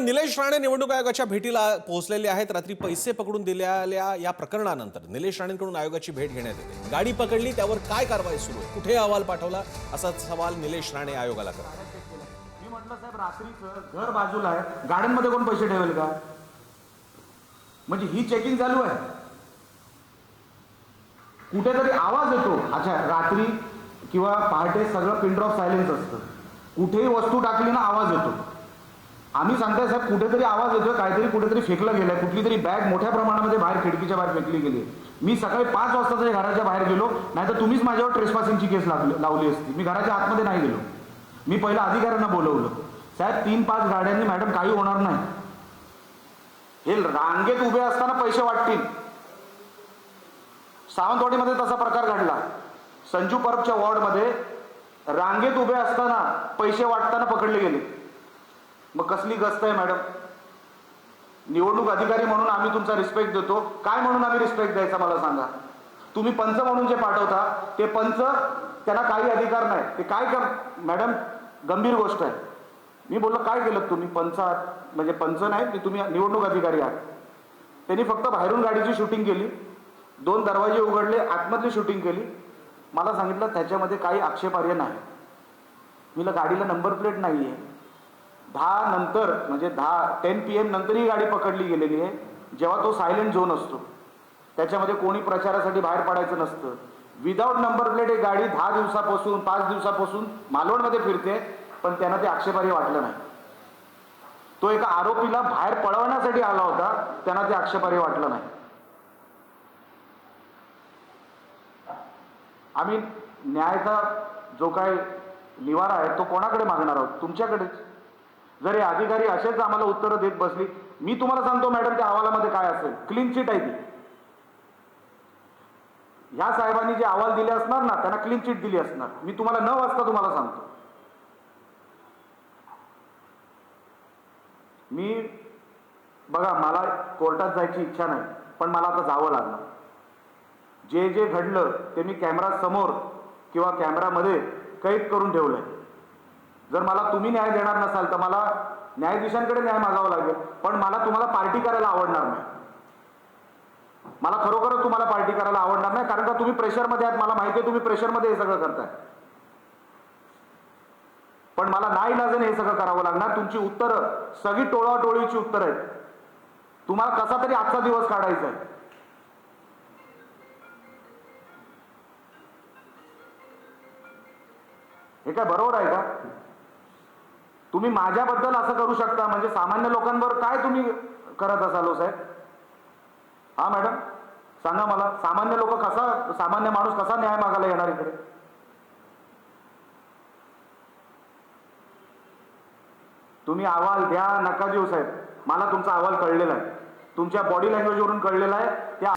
दरम्यान निलेश राणे निवडणूक आयोगाच्या भेटीला पोहोचलेले आहेत. रात्री पैसे पकडून दिलेल्या या प्रकरणानंतर निलेश राणेंकडून आयोगाची भेट घेण्यात येते. गाडी पकडली त्यावर काय कारवाई सुरू आहे? कुठे अहवाल पाठवला? असा सवाल निलेश राणे आयोगाला मी म्हटलं साहेब रात्रीचं घर बाजूला आहे. गाड्यांमध्ये कोण पैसे ठेवेल का? म्हणजे ही चेकिंग चालू आहे. कुठेतरी आवाज येतो. अच्छा रात्री किंवा पहाटे सगळं पिन ड्रॉप सायलेन्स असतं. कुठेही वस्तू टाकली ना आवाज येतो. आम्ही सांगताय साहेब कुठेतरी आवाज येतोय काहीतरी कुठेतरी फेकलं गेलाय कुठली तरी बॅग मोठ्या प्रमाणामध्ये बाहेर खिडकीच्या बाहेर फेकली गेली मी सकाळी पाच वाजता तरी घराच्या बाहेर गेलो नाहीतर तुम्हीच माझ्यावर ट्रेसपासिंगची केस लावली लावली असती. मी घराच्या आतमध्ये नाही गेलो. मी पहिला अधिकाऱ्यांना बोलवलं साहेब तीन पाच गाड्यांनी मॅडम काही होणार नाही. हे रांगेत उभे असताना पैसे वाटतील. सावंतवाडीमध्ये तसा प्रकार घडला. संजू परबच्या वॉर्डमध्ये रांगेत उभे असताना पैसे वाटताना पकडले गेले. मग कसली गस्त आहे मॅडम? निवडणूक अधिकारी म्हणून आम्ही तुमचा रिस्पेक्ट देतो. काय म्हणून आम्ही रिस्पेक्ट द्यायचा मला सांगा? तुम्ही पंच म्हणून जे पाठवता ते पंच त्यांना काही अधिकार नाही. ते काय कर मॅडम गंभीर गोष्ट आहे. मी बोललो काय केलं तुम्ही? पंच आहात. म्हणजे पंच नाही की तुम्ही निवडणूक अधिकारी आहात. त्यांनी फक्त बाहेरून गाडीची शूटिंग केली. दोन दरवाजे उघडले आतमधली शूटिंग केली. मला सांगितलं त्याच्यामध्ये काही आक्षेपार्ह नाही. मीला गाडीला नंबर प्लेट नाही आहे दहा नंतर म्हणजे दहा टेन पी एम नंतर ही गाडी पकडली गेलेली आहे. जेव्हा तो सायलेंट झोन असतो. त्याच्यामध्ये कोणी प्रचारासाठी बाहेर पडायचं नसतं. विदाऊट नंबर प्लेट एक गाडी दहा दिवसापासून पाच दिवसापासून मालवणमध्ये फिरते पण त्यांना ते आक्षेपार्ह वाटलं नाही. तो एका आरोपीला बाहेर पळवण्यासाठी आला होता त्यांना ते आक्षेपार्ह वाटलं नाही. आम्ही न्यायाचा जो काय निवारा आहे तो कोणाकडे मागणार आहोत? तुमच्याकडेच. जर हे अधिकारी असेच आम्हाला उत्तरं देत बसली मी तुम्हाला सांगतो मॅडम त्या अहवालामध्ये काय असेल? क्लीन चिट आहे ती. ह्या साहेबांनी जे अहवाल दिले असणार ना त्यांना क्लीन चिट दिली असणार. मी तुम्हाला न वाचता तुम्हाला सांगतो. मी बघा मला कोर्टात जायची इच्छा नाही पण मला आता जावं लागलं जे जे घडलं ते मी कॅमेरा समोर किंवा कॅमेरामध्ये कैद करून ठेवलंय. जर मला तुम्ही न्याय देणार नसाल तर मला न्यायाधीशांकडे न्याय मागावा लागेल. पण मला तुम्हाला पार्टी करायला आवडणार नाही. मला खरोखरच तुम्हाला पार्टी करायला आवडणार नाही कारण का तुम्ही प्रेशरमध्ये आहात. मला माहिती आहे तुम्ही प्रेशरमध्ये हे सगळं करताय. पण मला नाही लाजन हे सगळं करावं लागणार. तुमची उत्तरं सगळी टोळाटोळीची उत्तरं आहेत. तुम्हाला कसा तरी आजचा दिवस काढायचा आहे. हे काय बरोबर आहे का? तुम्ही माझ्याबद्दल असं करू शकता म्हणजे सामान्य लोकांवर काय तुम्ही करत असाल हो साहेब? हा मॅडम सांगा मला सामान्य लोक कसा सामान्य माणूस कसा न्याय मागायला येणार इकडे? तुम्ही अहवाल द्या नका देऊ साहेब. मला तुमचा अहवाल कळलेला आहे. तुमच्या बॉडी लँग्वेजवरून कळलेला आहे. त्या